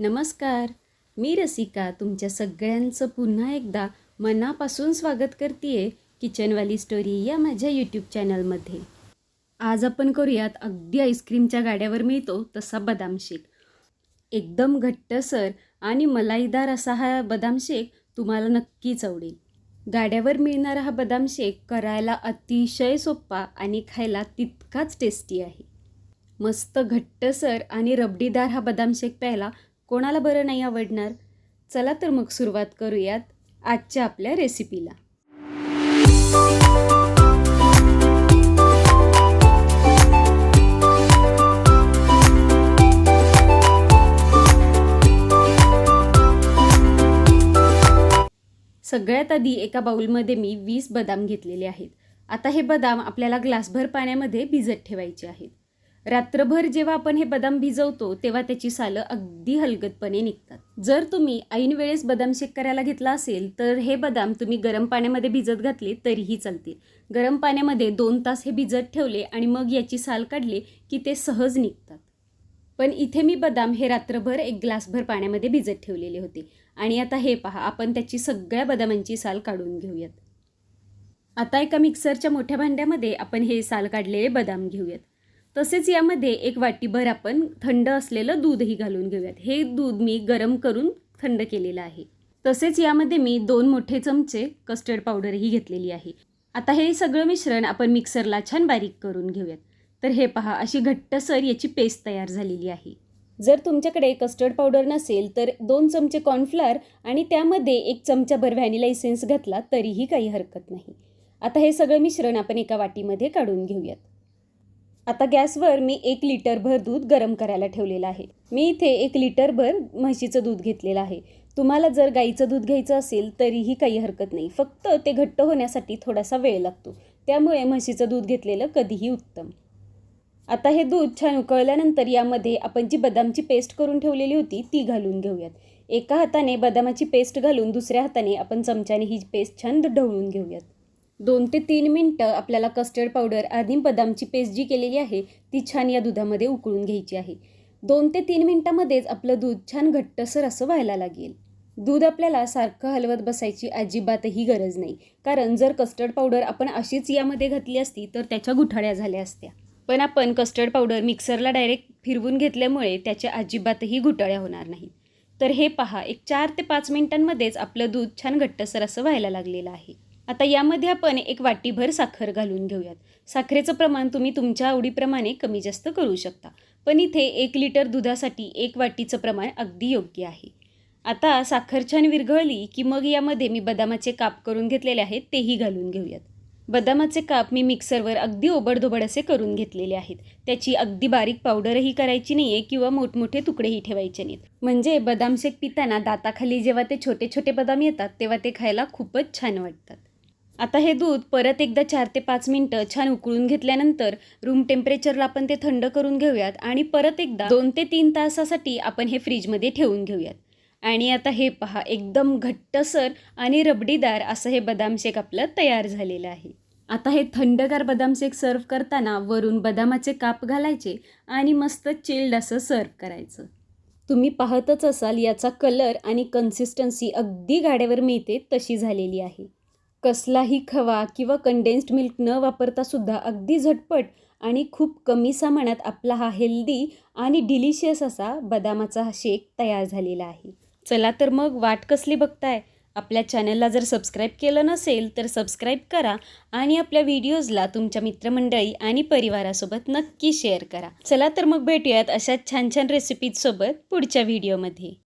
नमस्कार. मी रसिका तुमच्या सगळ्यांचं पुन्हा एकदा मनापासून स्वागत करते किचनवाली स्टोरी या माझ्या यूट्यूब चॅनलमध्ये. आज आपण करूयात अगदी आईस्क्रीमच्या गाड्यावर मिळतो तसा बदाम शेक. एकदम घट्टसर आणि मलाईदार असा हा बदाम शेक तुम्हाला नक्कीच आवडेल. गाड्यावर मिळणारा हा बदाम शेक करायला अतिशय सोपा आणि खायला तितकाच टेस्टी आहे. मस्त घट्टसर आणि रबडीदार हा बदाम शेक प्यायला कोणाला बरं नाही आवडणार? चला तर मग सुरुवात करूयात आजच्या आपल्या रेसिपीला सगळ्यात आधी एका बाउलमध्ये मी वीस बदाम घेतलेले आहेत. आता हे बदाम आपल्याला ग्लासभर पाण्यामध्ये भिजत ठेवायचे आहेत. रात्रभर जेव्हा आपण हे बदाम भिजवतो तेव्हा त्याची सालं अगदी हलगतपणे निघतात. जर तुम्ही ऐन वेळेस बदाम शेक करायला घेतला असेल तर हे बदाम तुम्ही गरम पाण्यामध्ये भिजत घातले तरीही चालतील. गरम पाण्यामध्ये दोन तास हे भिजत ठेवले आणि मग याची साल काढले की ते सहज निघतात. पण इथे मी बदाम हे रात्रभर एक ग्लासभर पाण्यामध्ये भिजत ठेवलेले होते. आणि आता हे पहा आपण त्याची सगळ्या बदामांची साल काढून घेऊयात. आता एका मिक्सरच्या मोठ्या भांड्यामध्ये आपण हे साल काढलेले बदाम घेऊयात. तसेच यामध्ये एक वाटीभर आपण थंड असलेलं दूधही घालून घेऊयात. हे दूध मी गरम करून थंड केलेलं आहे. तसेच यामध्ये मी दोन मोठे चमचे कस्टर्ड पावडरही घेतलेली आहे. आता हे सगळं मिश्रण आपण मिक्सरला छान बारीक करून घेऊयात. तर हे पहा अशी घट्टसर याची पेस्ट तयार झालेली आहे. जर तुमच्याकडे कस्टर्ड पावडर नसेल तर दोन चमचे कॉर्नफ्लॉर आणि त्यामध्ये एक चमचाभर व्हॅनिला इसेन्स घातला तरीही काही हरकत नाही. आता हे सगळं मिश्रण आपण एका वाटीमध्ये काढून घेऊयात. आता गॅसवर मी एक लिटरभर दूध गरम करायला ठेवलेलं आहे. मी इथे एक लिटरभर म्हशीचं दूध घेतलेलं आहे. तुम्हाला जर गाईचं दूध घ्यायचं असेल तरीही काही हरकत नाही. फक्त ते घट्ट होण्यासाठी थोडासा वेळ लागतो. त्यामुळे म्हशीचं दूध घेतलेलं कधीही उत्तम. आता हे दूध छान उकळल्यानंतर यामध्ये आपण जी बदामची पेस्ट करून ठेवलेली होती ती घालून घेऊयात. एका हाताने बदामाची पेस्ट घालून दुसऱ्या हाताने आपण चमच्याने ही पेस्ट छान ढवळून घेऊयात. दोन ते तीन मिनटं आपल्याला कस्टर्ड पावडर आणि बदामची पेस्ट जी केलेली आहे ती छान या दुधामध्ये उकळून घ्यायची आहे. दोन ते तीन मिनटामध्येच आपलं दूध छान घट्टसर असं व्हायला लागेल. दूध आपल्याला सारखं हलवत बसायची अजिबातही गरज नाही. कारण जर कस्टर्ड पावडर आपण अशीच यामध्ये घातली असती तर त्याच्या गुठाळ्या झाल्या असत्या. पण आपण कस्टर्ड पावडर मिक्सरला डायरेक्ट फिरवून घेतल्यामुळे त्याच्या अजिबातही घुटाळ्या होणार नाहीत तर हे पहा एक चार ते पाच मिनिटांमध्येच आपलं दूध छान घट्टसर असं व्हायला लागलेलं आहे. आता यामध्ये आपण एक वाटीभर साखर घालून घेऊयात. साखरेचं प्रमाण तुम्ही तुमच्या आवडीप्रमाणे कमी जास्त करू शकता. पण इथे एक लिटर दुधासाठी एक वाटीचं प्रमाण अगदी योग्य आहे. आता साखर छान विरघळली की मग यामध्ये मी बदामाचे काप करून घेतलेले आहेत तेही घालून घेऊयात. बदामाचे काप मी मिक्सरवर अगदी ओबडधोबड असे करून घेतलेले आहेत. त्याची अगदी बारीक पावडरही करायची नाही आहे किंवा मोठमोठे तुकडेही ठेवायचे नाहीत. म्हणजे बदाम शेक पिताना दाताखाली जेव्हा ते छोटे छोटे बदाम येतात तेव्हा ते खायला खूपच छान वाटतात. आता हे दूध परत एकदा चार ते पाच मिनटं छान उकळून घेतल्यानंतर रूम टेम्परेचरला आपण ते थंड करून घेऊयात आणि परत एकदा दोन ते तीन तासासाठी आपण हे फ्रीजमध्ये ठेवून घेऊयात. आणि आता हे पहा एकदम घट्टसर आणि रबडीदार असं हे बदाम शेक आपलं तयार झालेलं आहे. आता हे थंडगार बदाम शेक सर्व करताना वरून बदामाचे काप घालायचे आणि मस्त चिल्ड असं सर्व करायचं. तुम्ही पाहतच असाल याचा कलर आणि कन्सिस्टन्सी अगदी गाड्यावर मिळते तशी झालेली आहे. कसलाही खवा किंवा कंडेन्स्ड मिल्क न वापरता सुद्धा अगदी झटपट आणि खूप कमी सामानात आपला हा हेल्दी आणि डिलिशियस असा बदामाचा हा शेक तयार झालेला आहे. चला तर मग वाट कसली बघताय? आपल्या चॅनलला जर सबस्क्राईब केलं नसेल तर सबस्क्राईब करा आणि आपल्या व्हिडिओजला तुमच्या मित्रमंडळी आणि परिवारासोबत नक्की शेअर करा. चला तर मग भेटूयात अशा छान छान रेसिपीजसोबत पुढच्या व्हिडिओमध्ये